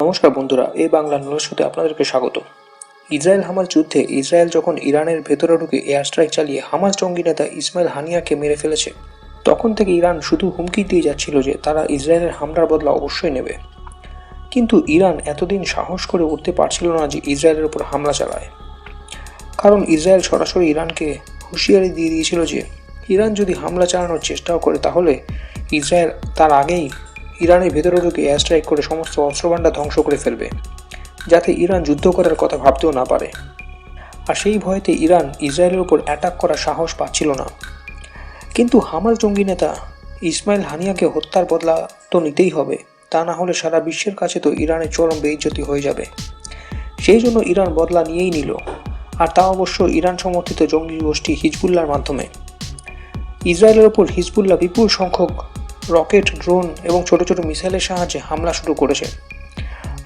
নমস্কার বন্ধুরা এই বাংলা নিউজ শোতে আপনাদেরকে স্বাগত। ইসরায়েল হামাস যুদ্ধে ইসরায়েল যখন ইরানের ভেতরে ঢুকে এয়ার স্ট্রাইক চালিয়ে হামাস জঙ্গি নেতা ইসমাইল হানিয়াকে মেরে ফেলেছে, তখন থেকে ইরান শুধু হুমকি দিয়ে যাচ্ছিল যে তারা ইসরায়েলের হামলার বদলা অবশ্যই নেবে। কিন্তু ইরান এতদিন সাহস করে উঠতে পারছিল না যে ইসরায়েলের উপর হামলা চালায়। কারণ ইসরায়েল সরাসরি ইরানকে হুঁশিয়ারি দিয়ে দিয়েছিল যে, ইরান যদি হামলা চালানোর চেষ্টাও করে তাহলে ইসরায়েল তার আগেই ইরানের ভেতরে ঢুকে এয়ার স্ট্রাইক করে সমস্ত অস্ত্রভাণ্ডার ধ্বংস করে ফেলবে, যাতে ইরান যুদ্ধ করার কথা ভাবতেও না পারে। আর সেই ভয়তে ইরান ইসরায়েলের উপর অ্যাটাক করার সাহস পাচ্ছিল না। কিন্তু হামার জঙ্গি নেতা ইসমাইল হানিয়াকে হত্যার বদলা তো নিতেই হবে, তা না হলে সারা বিশ্বের কাছে তো ইরানের চরম বেইজ্জতি হয়ে যাবে। সেই জন্য ইরান বদলা নিয়েই নিল, আর তা অবশ্য ইরান সমর্থিত জঙ্গি গোষ্ঠী হিজবুল্লার মাধ্যমে। ইসরায়েলের ওপর হিজবুল্লাহ বিপুল সংখ্যক রকেট, ড্রোন এবং ছোট ছোট মিসাইলের সাহায্যে হামলা শুরু করেছে।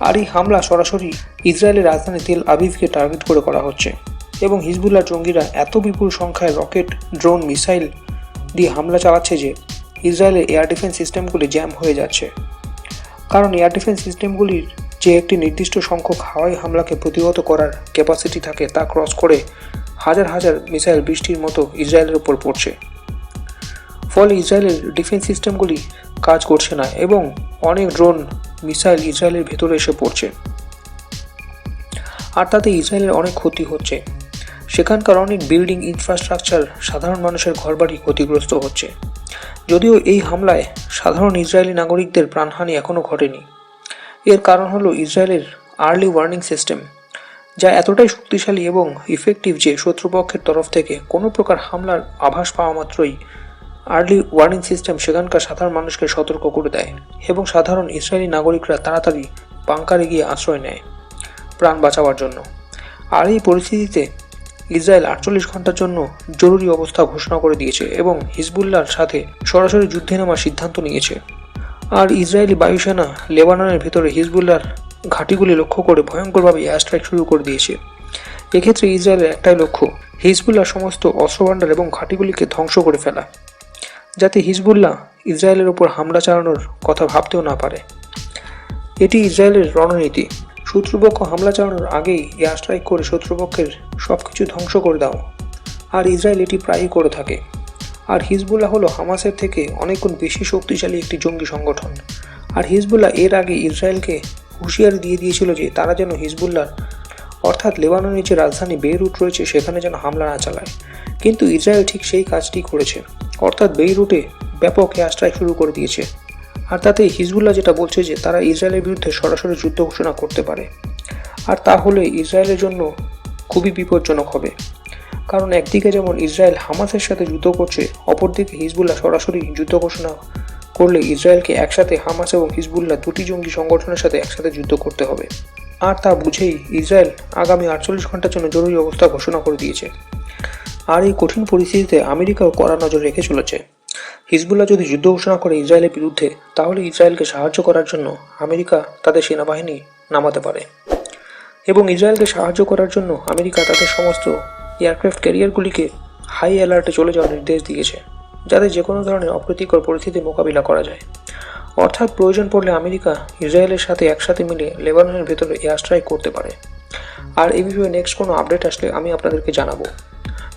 আর এই হামলা সরাসরি ইসরায়েলের রাজধানী তেল আবিবকে টার্গেট করে করা হচ্ছে এবং হিজবুল্লাহ জঙ্গিরা এত বিপুল সংখ্যায় রকেট, ড্রোন, মিসাইল দিয়ে হামলা চালাচ্ছে যে ইসরায়েলের এয়ার ডিফেন্স সিস্টেমগুলি জ্যাম হয়ে যাচ্ছে। কারণ এয়ার ডিফেন্স সিস্টেমগুলির যে একটি নির্দিষ্ট সংখ্যক হাওয়াই হামলাকে প্রতিহত করার ক্যাপাসিটি থাকে তা ক্রস করে হাজার হাজার মিসাইল বৃষ্টির মতো ইসরায়েলের উপর পড়ছে। ফলে ইসরায়েলের ডিফেন্স সিস্টেমগুলি কাজ করছে না এবং অনেক ড্রোন মিসাইল ইসরায়েলের ভেতরে এসে পড়ছে। আর তাতে ইসরায়েলের অনেক ক্ষতি হচ্ছে। সেখানকার অনেক বিল্ডিং ইনফ্রাস্ট্রাকচার সাধারণ মানুষের ঘরবাড়ি ক্ষতিগ্রস্ত হচ্ছে। যদিও এই হামলায় সাধারণ ইসরায়েলি নাগরিকদের প্রাণহানি এখনও ঘটেনি। এর কারণ হলো ইসরায়েলের আর্লি ওয়ার্নিং সিস্টেম যা এতটাই শক্তিশালী এবং ইফেক্টিভ যে শত্রুপক্ষের তরফ থেকে কোনো প্রকার হামলার আভাস পাওয়া মাত্রই আর্লি ওয়ার্নিং সিস্টেম সেখানকার সাধারণ মানুষকে সতর্ক করে দেয় এবং সাধারণ ইসরায়েলি নাগরিকরা তাড়াতাড়ি বাংকারে গিয়ে আশ্রয় নেয় প্রাণ বাঁচাবার জন্য। আর এই পরিস্থিতিতে ইসরায়েল আটচল্লিশ ঘণ্টার জন্য জরুরি অবস্থা ঘোষণা করে দিয়েছে এবং হিজবুল্লাহর সাথে সরাসরি যুদ্ধে নেওয়ার সিদ্ধান্ত নিয়েছে। আর ইসরায়েলি বায়ুসেনা লেবাননের ভেতরে হিজবুল্লাহর ঘাঁটিগুলি লক্ষ্য করে ভয়ঙ্করভাবে এয়ার স্ট্রাইক শুরু করে দিয়েছে। এক্ষেত্রে ইসরায়েলের একটাই লক্ষ্য হিজবুল্লাহর সমস্ত অস্ত্রভাণ্ডার এবং ঘাঁটিগুলিকে ধ্বংস করে ফেলা। যাতে হিজবুল্লাহ ইসরায়েলের উপর হামলা চালানোর কথা ভাবতেও না পারে। এটি ইসরায়েলের রণনীতি। শত্রুপক্ষ হামলা চালানোর আগেই এয়ার স্ট্রাইক করে শত্রুপক্ষের সব কিছু ধ্বংস করে দাও। আর ইসরায়েল এটি প্রায়ই করে থাকে। আর হিজবুল্লাহ হলো হামাসের থেকে অনেক গুণ বেশি শক্তিশালী একটি জঙ্গি সংগঠন। আর হিজবুল্লাহ এর আগে ইসরায়েলকে হুঁশিয়ারি দিয়ে দিয়েছিল যে তারা যেন হিজবুল্লাহ, অর্থাৎ লেবাননের যে রাজধানী বেইরুট রয়েছে, সেখানে যেন হামলা না চালায়। কিন্তু ইসরায়েল ঠিক সেই কাজটি করেছে। অর্থাৎ বেইরুটে ব্যাপক এয়ার স্ট্রাইক শুরু করে দিয়েছে। আর তাতে হিজবুল্লাহ যেটা বলছে যে, তারা ইসরায়েলের বিরুদ্ধে সরাসরি যুদ্ধ ঘোষণা করতে পারে। আর তা হলে ইসরায়েলের জন্য খুবই বিপজ্জনক হবে। কারণ একদিকে যেমন ইসরায়েল হামাসের সাথে যুদ্ধ করছে, অপরদিকে হিজবুল্লাহ সরাসরি যুদ্ধ ঘোষণা করলে ইসরায়েলকে একসাথে হামাস এবং হিজবুল্লাহ দুটি জঙ্গি সংগঠনের সাথে একসাথে যুদ্ধ করতে হবে। আর তা বুঝেই ইসরায়েল আগামী আটচল্লিশ ঘণ্টার জন্য জরুরি অবস্থা ঘোষণা করে দিয়েছে। আর এই কঠিন পরিস্থিতিতে আমেরিকাও কড়া নজর রেখে চলেছে। হিজবুল্লাহ যদি যুদ্ধ ঘোষণা করে ইসরায়েলের বিরুদ্ধে, তাহলে ইসরায়েলকে সাহায্য করার জন্য আমেরিকা তাদের সেনাবাহিনী নামাতে পারে। এবং ইসরায়েলকে সাহায্য করার জন্য আমেরিকা তাদের সমস্ত এয়ারক্রাফট ক্যারিয়ারগুলিকে হাই অ্যালার্টে চলে যাওয়ার নির্দেশ দিয়েছে, যাতে যে কোনো ধরনের অপ্রীতিকর পরিস্থিতির মোকাবিলা করা যায়। অর্থাৎ প্রয়োজন পড়লে আমেরিকা ইসরায়েলের সাথে একসাথে মিলে লেবাননের ভেতরে এয়ার স্ট্রাইক করতে পারে। আর এই বিষয়ে নেক্সট কোনো আপডেট আসলে আমি আপনাদেরকে জানাব।